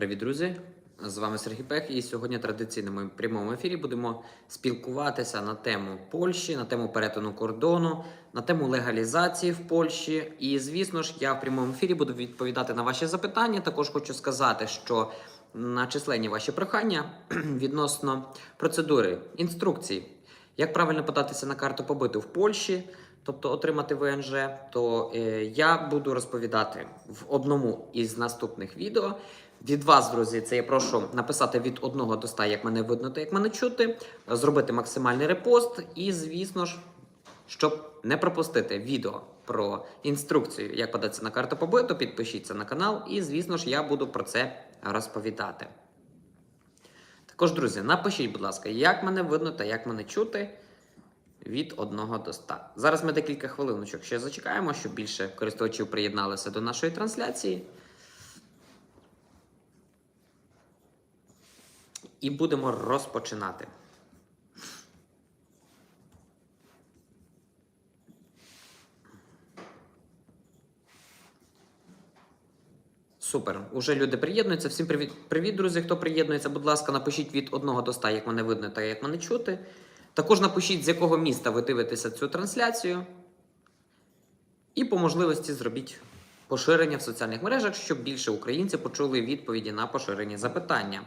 Привіт, друзі! З вами Сергій Пех, і сьогодні традиційно ми в прямому ефірі будемо спілкуватися на тему Польщі, на тему перетину кордону, на тему легалізації в Польщі. І звісно ж, я в прямому ефірі буду відповідати на ваші запитання. Також хочу сказати, що на численні ваші прохання відносно процедури інструкцій, як правильно податися на карту побиту в Польщі. Тобто отримати ВНЖ, то е, я буду розповідати в одному із наступних відео. Від вас, друзі, це я прошу написати від 1 до 100, як мене видно та як мене чути, зробити максимальний репост. І, звісно ж, щоб не пропустити відео про інструкцію, як податися на карту побиту, підпишіться на канал, і, звісно ж, я буду про це розповідати. Також, друзі, напишіть, будь ласка, як мене видно та як мене чути від 1 до 100. Зараз ми декілька хвилиночок ще зачекаємо, щоб більше користувачів приєдналися до нашої трансляції. І будемо розпочинати. Супер. Уже люди приєднуються. Всім привіт, привіт, друзі. Хто приєднується, будь ласка, напишіть від 1 до 100, як мене видно та як мене чути. Також напишіть, з якого міста ви дивитеся цю трансляцію. І по можливості зробіть поширення в соціальних мережах, щоб більше українців почули відповіді на поширені запитання.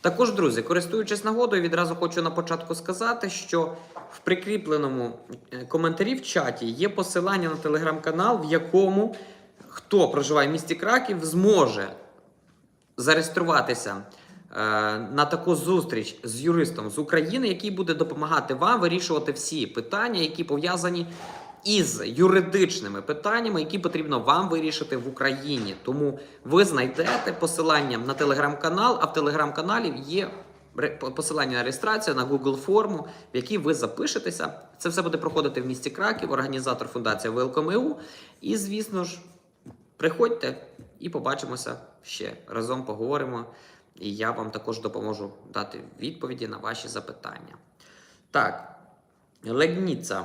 Також, друзі, користуючись нагодою, відразу хочу на початку сказати, що в прикріпленому е, коментарі в чаті є посилання на телеграм-канал, в якому хто проживає в місті Краків, зможе зареєструватися е, на таку зустріч з юристом з України, який буде допомагати вам вирішувати всі питання, які пов'язані із юридичними питаннями, які потрібно вам вирішити в Україні. Тому ви знайдете посилання на телеграм-канал, а в телеграм-каналі є посилання на реєстрацію на Google форму, в якій ви запишетеся. Це все буде проходити в місті Краків, організатор фундація Welcome.EU. І, звісно ж, приходьте і побачимося ще разом поговоримо. І я вам також допоможу дати відповіді на ваші запитання. Так, Легніца.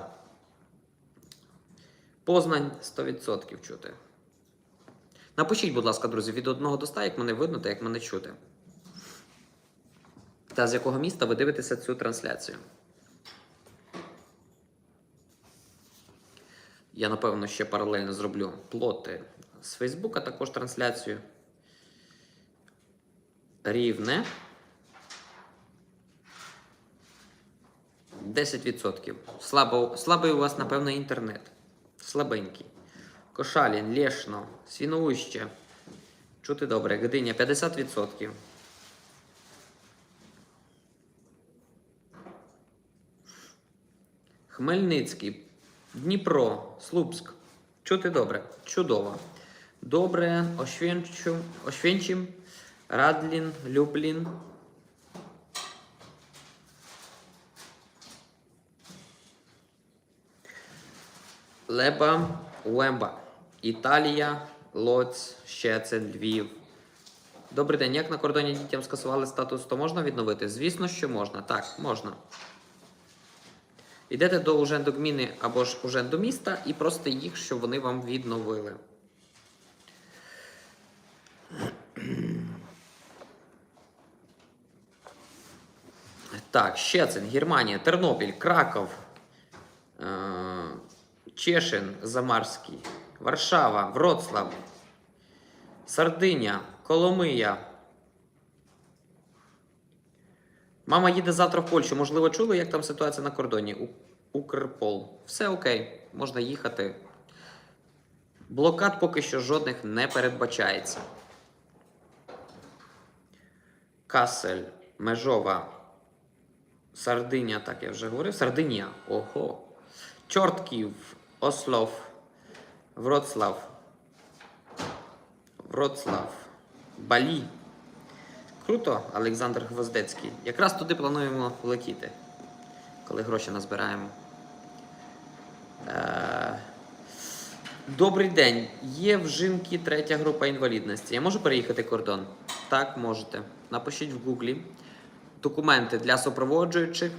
Познань 100% чути. Напишіть, будь ласка, друзі, від 1 до 100, як мене видно та як мене чути. Та з якого міста ви дивитеся цю трансляцію. Я, напевно, ще паралельно зроблю плоти з Фейсбука, також трансляцію. Рівне. 10%. Слабо, слабий у вас, напевно, інтернет. Слабенький. Кошалін, Лєшно, Свіноуще. Чути добре. Гдиня 50%. Хмельницький, Дніпро, Слупськ. Чути добре. Чудово. Добре, Ошвенчим, Радлін, Люблін. Леба, Лемба. Італія, Лоць, Щецин, Львів. Добрий день. Як на кордоні дітям скасували статус, то можна відновити? Звісно, що можна. Так, можна. Йдете до Ужендогміни або ж Уженду міста і просите їх, щоб вони вам відновили. Так, Щецин, Германія, Тернопіль, Краков, е, Чешин, Замарський, Варшава, Вроцлав, Сардиня, Коломия. Мама їде завтра в Польщу. Можливо, чули, як там ситуація на кордоні? Укрпол. Все окей, можна їхати. Блокад поки що жодних не передбачається. Касель, Межова, Сардиня, так я вже говорив. Сардинія. Ого. Чортків, Ослов, Вроцлав, Вроцлав, Балі. Круто, Олександр Гвоздецький. Якраз туди плануємо летіти, коли гроші назбираємо. Е, Добрий день. Є в жінки третя група інвалідності. Я можу переїхати кордон? Так, можете. Напишіть в гуглі документи для супроводжуючих.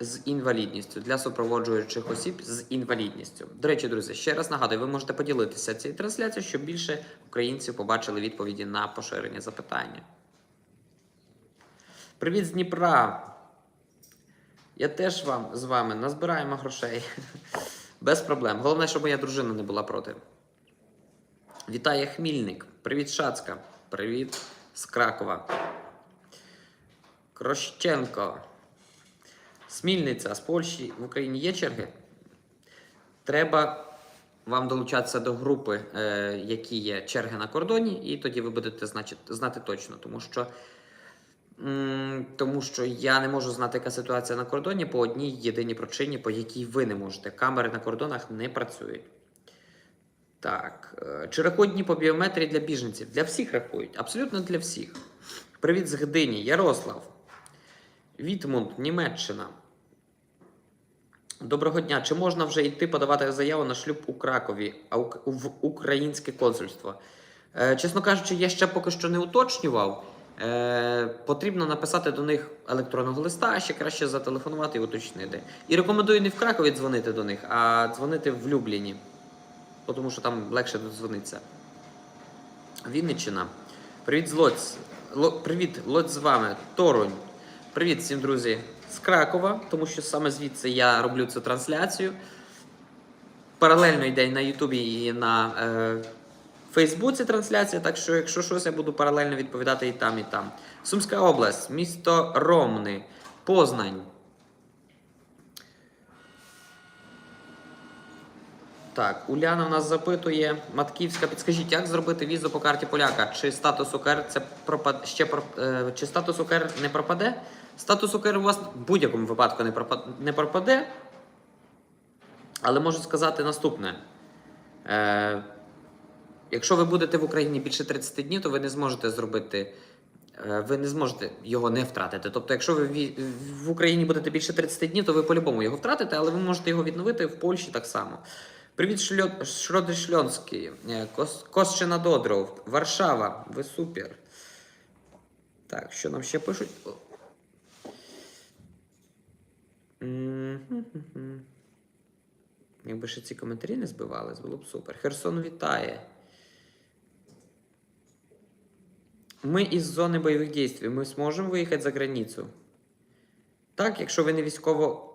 З інвалідністю для супроводжуючих осіб з інвалідністю. До речі, друзі, ще раз нагадую, ви можете поділитися цією трансляцією, щоб більше українців побачили відповіді на поширені запитання. Привіт з Дніпра! Я теж вам з вами назбираємо грошей. Без проблем. Головне, щоб моя дружина не була проти. Вітає Хмільник. Привіт, Шацька. Привіт з Кракова. Крощенко. Смільниця з Польщі в Україні є черги? Треба вам долучатися до групи, е, які є черги на кордоні, і тоді ви будете значить, знати точно, тому що. М, Тому що я не можу знати, яка ситуація на кордоні по одній єдиній причині, по якій ви не можете. Камери на кордонах не працюють. Так. е, Чи рахують дні по біометрії для біженців? Для всіх рахують. Абсолютно для всіх. Привіт з Гдині, Ярослав. Вітмунд, Німеччина. Доброго дня. Чи можна вже йти подавати заяву на шлюб у Кракові, а в українське консульство? Е, чесно кажучи, я ще поки що не уточнював. Е, потрібно написати до них електронного листа, а ще краще зателефонувати і уточнити. І рекомендую не в Кракові дзвонити до них, а дзвонити в Любліні, тому що там легше додзвонитися. Вінниччина. Привіт з Лоць. Ло... Привіт, Лоць з вами. Торонь. Привіт всім, друзі, з Кракова, тому що саме звідси я роблю цю трансляцію. Паралельно йде на Ютубі і на е, Фейсбуці трансляція, так що, якщо щось, я буду паралельно відповідати і там, і там. Сумська область, місто Ромни, Познань. Так, Уляна нас запитує, Матківська, підскажіть, як зробити візу по карті поляка? Чи статус УКР це пропад... ще про... е, чи статус УКР не пропаде? Статус УКР у вас в будь-якому випадку не, пропад... не пропаде. Але можу сказати наступне. Е, якщо ви будете в Україні більше 30 днів, то ви не зможете зробити. е, Ви не зможете його не втратити. Тобто, якщо ви в Україні будете більше 30 днів, то ви по-любому його втратите, але ви можете його відновити в Польщі так само. Привіт, Шльо... Шродишльонський, е, Кос... Косчина Додров, Варшава, ви супер. Так, що нам ще пишуть? Якби ще ці коментарі не збивались, було б супер. Херсон вітає. Ми із зони бойових дій. Ми зможемо виїхати за границю? Так, якщо ви не військово.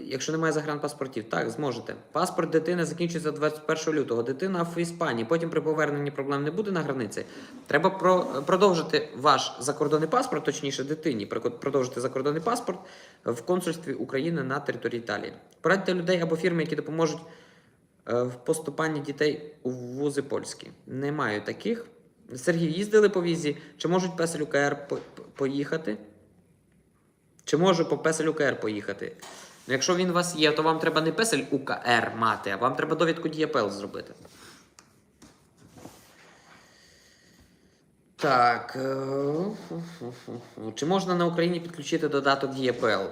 Якщо немає загранпаспортів, так, зможете. Паспорт дитини закінчується 21 лютого. Дитина в Іспанії. Потім при поверненні проблем не буде на границі. Треба про, продовжити ваш закордонний паспорт, точніше, дитині, продовжити закордонний паспорт в консульстві України на території Італії. Порадьте людей або фірми, які допоможуть е, в поступанні дітей у вузи польські. Не маю таких. Сергій, їздили по візі. Чи можуть песель УКР по- по- поїхати? Чи можу по песель УКР поїхати? Якщо він у вас є, то вам треба не песель УКР мати, а вам треба довідку ДІєПЛ зробити. Так. е. Чи можна на Україні підключити додаток ДІєПЛ?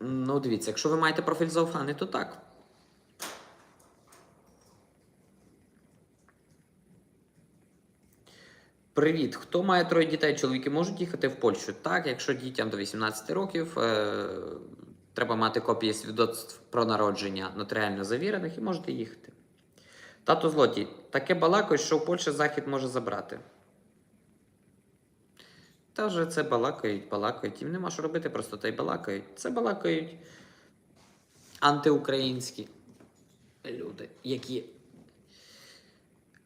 Ну, дивіться, якщо ви маєте профіль Зауфани, то так. Привіт. Хто має троє дітей? Чоловіки можуть їхати в Польщу? Так, якщо дітям до 18 років, е, треба мати копії свідоцтв про народження нотаріально завірених і можете їхати. Тато Злоті, таке балакають, що в Польщі Захід може забрати. Та вже це балакають, балакають. Їм нема що робити, просто та й балакають. Це балакають антиукраїнські люди, які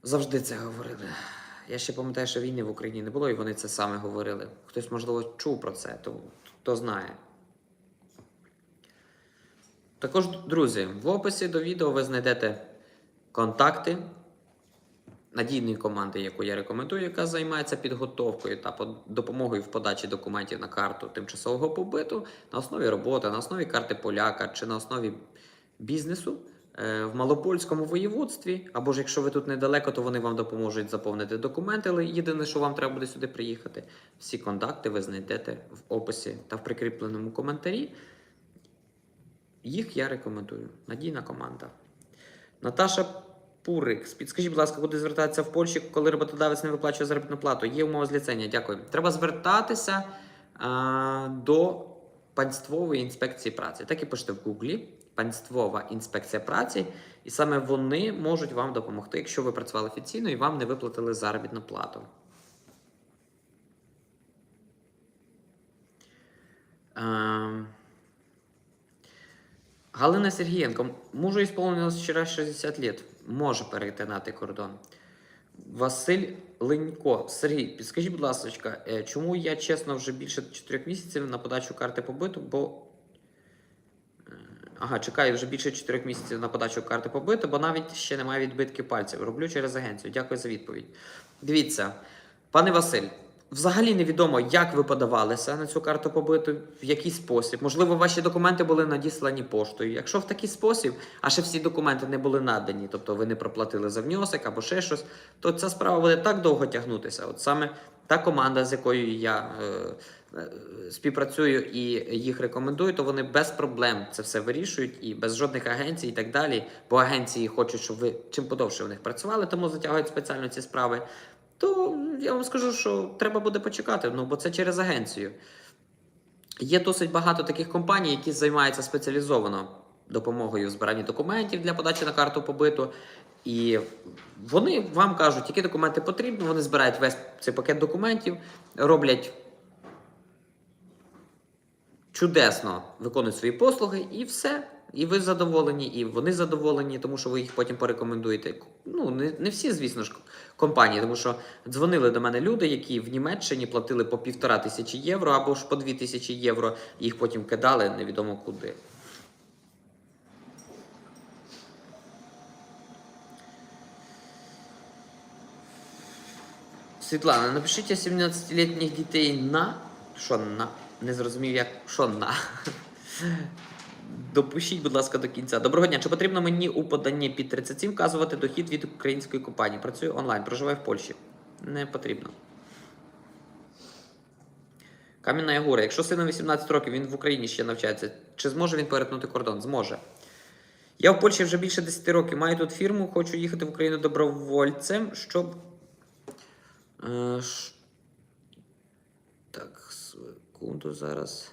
завжди це говорили. Я ще пам'ятаю, що війни в Україні не було, і вони це саме говорили. Хтось, можливо, чув про це, то хто знає. Також, друзі, в описі до відео ви знайдете контакти надійної команди, яку я рекомендую, яка займається підготовкою та допомогою в подачі документів на карту тимчасового побиту на основі роботи, на основі карти поляка чи на основі бізнесу е, в Малопольському воєводстві. Або ж якщо ви тут недалеко, то вони вам допоможуть заповнити документи. Але єдине, що вам треба буде сюди приїхати, всі контакти ви знайдете в описі та в прикріпленому коментарі. Їх я рекомендую. Надійна команда. Наташа Пурик. Підскажіть, будь ласка, куди звертатися в Польщі, коли роботодавець не виплачує заробітну плату? Є умова зліцення. Дякую. Треба звертатися а, до панствової інспекції праці. Так і пишете в Гуглі панствова інспекція праці, і саме вони можуть вам допомогти, якщо ви працювали офіційно і вам не виплатили заробітну плату. Ем, Галина Сергієнко, мужу исполнилось вчера 60 лет. Може перетинати кордон. Василь Ленько. Сергій, підскажіть, будь ласка, е, чому я чесно вже більше 4 місяців на подачу карти побиту, бо. е, Ага, чекаю вже більше 4 місяців на подачу карти побиту, бо навіть ще немає відбитків пальців. Роблю через агенцію. Дякую за відповідь. Дивіться, пане Василь, взагалі невідомо, як ви подавалися на цю карту побиту, в який спосіб. Можливо, ваші документи були надіслані поштою. Якщо в такий спосіб, а ще всі документи не були надані, тобто ви не проплатили за внесок або ще щось, то ця справа буде так довго тягнутися. От саме та команда, з якою я е, е, співпрацюю і їх рекомендую, то вони без проблем це все вирішують і без жодних агенцій і так далі. Бо агенції хочуть, щоб ви чим подовше в них працювали, тому затягують спеціально ці справи. То я вам скажу, що треба буде почекати, ну бо це через агенцію. Є досить багато таких компаній, які займаються спеціалізовано допомогою в збиранні документів для подачі на карту побиту. І вони вам кажуть, які документи потрібні, вони збирають весь цей пакет документів, роблять чудесно, виконують свої послуги, і все. І ви задоволені, і вони задоволені, тому що ви їх потім порекомендуєте. Ну, не, не всі, звісно ж, компанії, тому що дзвонили до мене люди, які в Німеччині платили по півтора тисячі євро або ж по дві тисячі євро, їх потім кидали невідомо куди. Світлана, напишіть 17-літніх дітей на. Що на? Не зрозумів, як що на. Допишіть, будь ласка, до кінця. Доброго дня. Чи потрібно мені у поданні під 37 вказувати дохід від української компанії? Працюю онлайн, проживаю в Польщі. Не потрібно. Кам'яна Ягура. Якщо сину 18 років, він в Україні ще навчається, чи зможе він перетнути кордон? Зможе. Я в Польщі вже більше 10 років. Маю тут фірму, хочу їхати в Україну добровольцем, щоб. Е. Так, секунду зараз.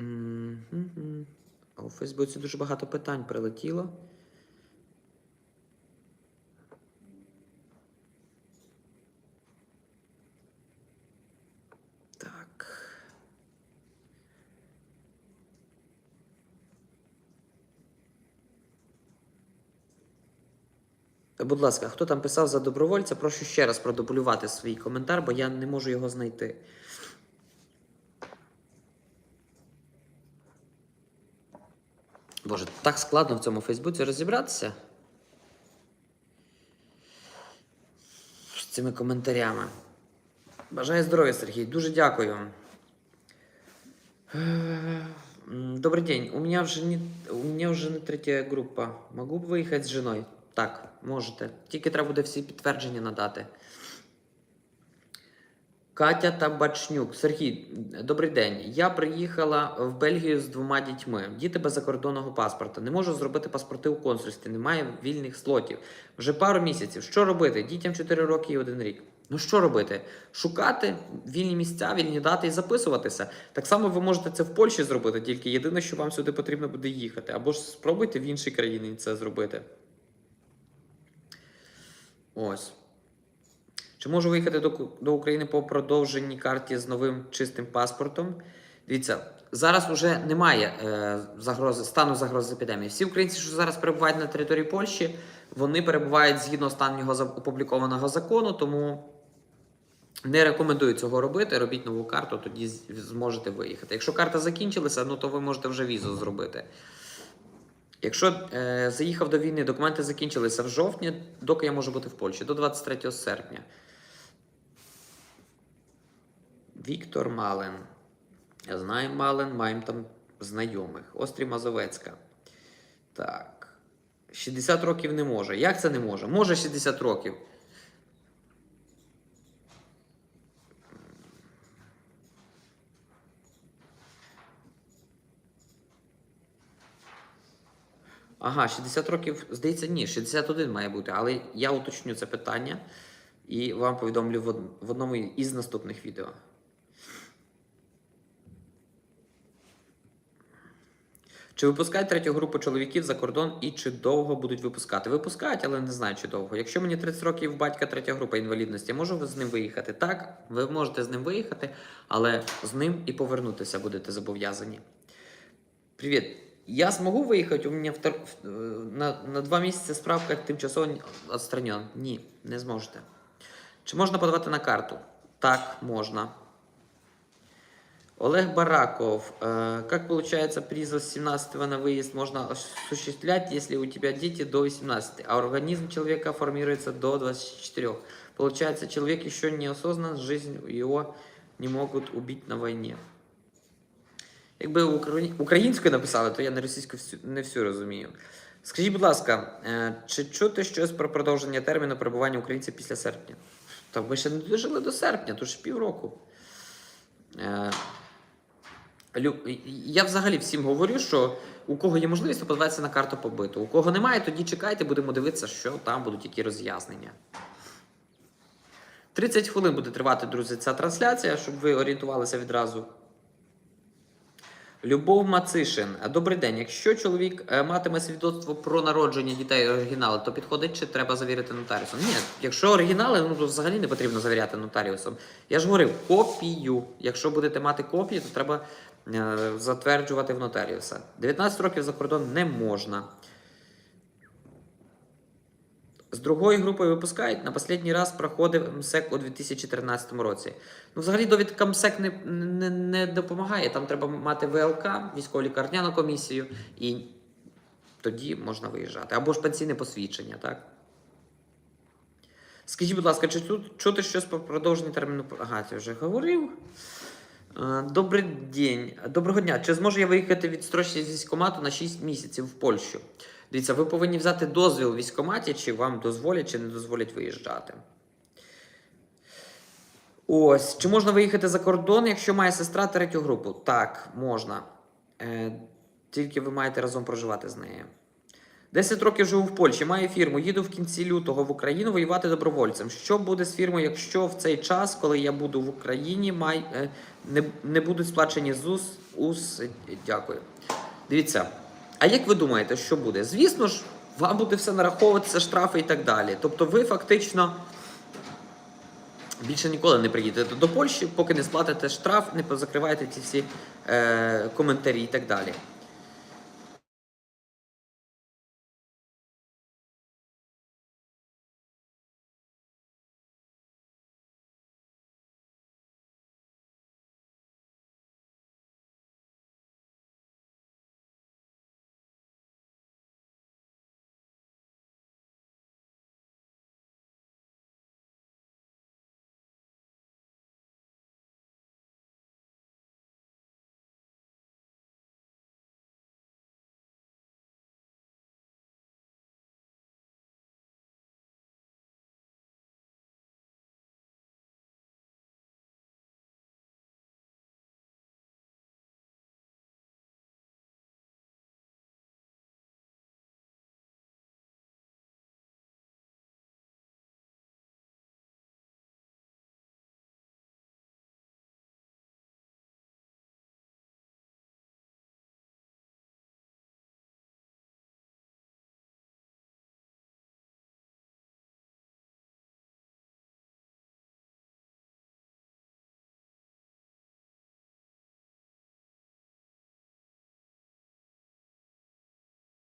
Мгм. А у Фейсбуці дуже багато питань прилетіло. Так. Будь ласка, хто там писав за добровольця, прошу ще раз продублювати свій коментар, бо я не можу його знайти. Боже, так складно в цьому Фейсбуці розібратися. З цими коментарями. Бажаю здоров'я, Сергій. Дуже дякую. Е, м, Добрый день. У меня вже не, у меня вже не третя група. Могу б виїхати з жіною? Так, можете. Тільки треба буде всі підтвердження надати. Катя Табачнюк. Сергій, добрий день. Я приїхала в Бельгію з двома дітьми. Діти без закордонного паспорта. Не можу зробити паспорти у консульстві. Немає вільних слотів. Вже пару місяців. Що робити? Дітям 4 роки і 1 рік. Ну що робити? Шукати вільні місця, вільні дати і записуватися. Так само ви можете це в Польщі зробити, тільки єдине, що вам сюди потрібно буде їхати. Або ж спробуйте в іншій країні це зробити. Ось. Чи можу виїхати до, до України по продовженій карті з новим чистим паспортом? Дивіться, зараз вже немає е, загрози, стану загрози епідемії. Всі українці, що зараз перебувають на території Польщі, вони перебувають згідно останнього опублікованого закону, тому не рекомендую цього робити. Робіть нову карту, тоді зможете виїхати. Якщо карта закінчилася, ну то ви можете вже візу зробити. Якщо е, заїхав до війни, документи закінчилися в жовтні, доки я можу бути в Польщі, до 23 серпня. Віктор Малин. Знаємо Малин, маємо там знайомих. Острів Мазовецька. Так. 60 років не може. Як це не може? Може 60 років. Ага, 60 років, здається, ні, 61 має бути, але я уточню це питання і вам повідомлю в одному із наступних відео. Чи випускають третю групу чоловіків за кордон і чи довго будуть випускати? Випускають, але не знаю, чи довго. Якщо мені 30 років батька третя група інвалідності, можу з ним виїхати? Так, ви можете з ним виїхати, але з ним і повернутися будете зобов'язані. Привіт. Я смогу выехать? У меня втор... э, на, на два місяці справка тимчасово відстранен. Ні, не зможете. Чи можна подавати на карту? Так, можна. Олег Бараков. Э, как получается призыв с 17 на выезд можно осуществлять, если у тебя дети до 18, а организм человека формируется до 24? Получается, человек еще не осознан, жизнь его не могут убить на войне. Якби украї- українською написали, то я на російську всю- не всю розумію. Скажіть, будь ласка, е, чи чути щось про продовження терміну перебування українців після серпня? Та ми ще не дожили до серпня, то ж півроку. я взагалі всім говорю, що у кого є можливість, то подавайтеся на карту побиту. У кого немає, тоді чекайте, будемо дивитися, що там будуть які роз'яснення. 30 хвилин буде тривати, друзі, ця трансляція, щоб ви орієнтувалися відразу. Любов Мацишин. Добрий день. Якщо чоловік е, матиме свідоцтво про народження дітей оригінали, то підходить чи треба завірити нотаріусом? Ні, якщо оригінали, ну то взагалі не потрібно завіряти нотаріусом. Я ж говорив, копію. Якщо будете мати копію, то треба затверджувати в нотаріуса. 19 років за кордон не можна. З другої групою випускають. На останній раз проходив МСЕК у 2013 році. Ну, взагалі, довідка МСЕК не, не, не допомагає. Там треба мати ВЛК, військово-лікарняну комісію, і тоді можна виїжджати. Або ж пенсійне посвідчення, так? Скажіть, будь ласка, чи тут чути щось про продовження терміну? Ага, я вже говорив. Е, Добрий день. Доброго дня. Чи зможу я виїхати від строчці з військкомату на 6 місяців в Польщу? Дивіться, ви повинні взяти дозвіл в військкоматі, чи вам дозволять, чи не дозволять виїжджати. Ось. Чи можна виїхати за кордон, якщо має сестра третю групу? Так, можна. Е, тільки ви маєте разом проживати з нею. 10 років живу в Польщі, маю фірму, їду в кінці лютого в Україну воювати добровольцем. Що буде з фірмою, якщо в цей час, коли я буду в Україні, май, е, не, не будуть сплачені ЗУС, УС? Дякую. Дивіться, а як ви думаєте, що буде? Звісно ж, вам буде все нараховуватися штрафи і так далі. Тобто ви фактично більше ніколи не приїдете до Польщі, поки не сплатите штраф, не позакриваєте ці всі е, коментарі і так далі.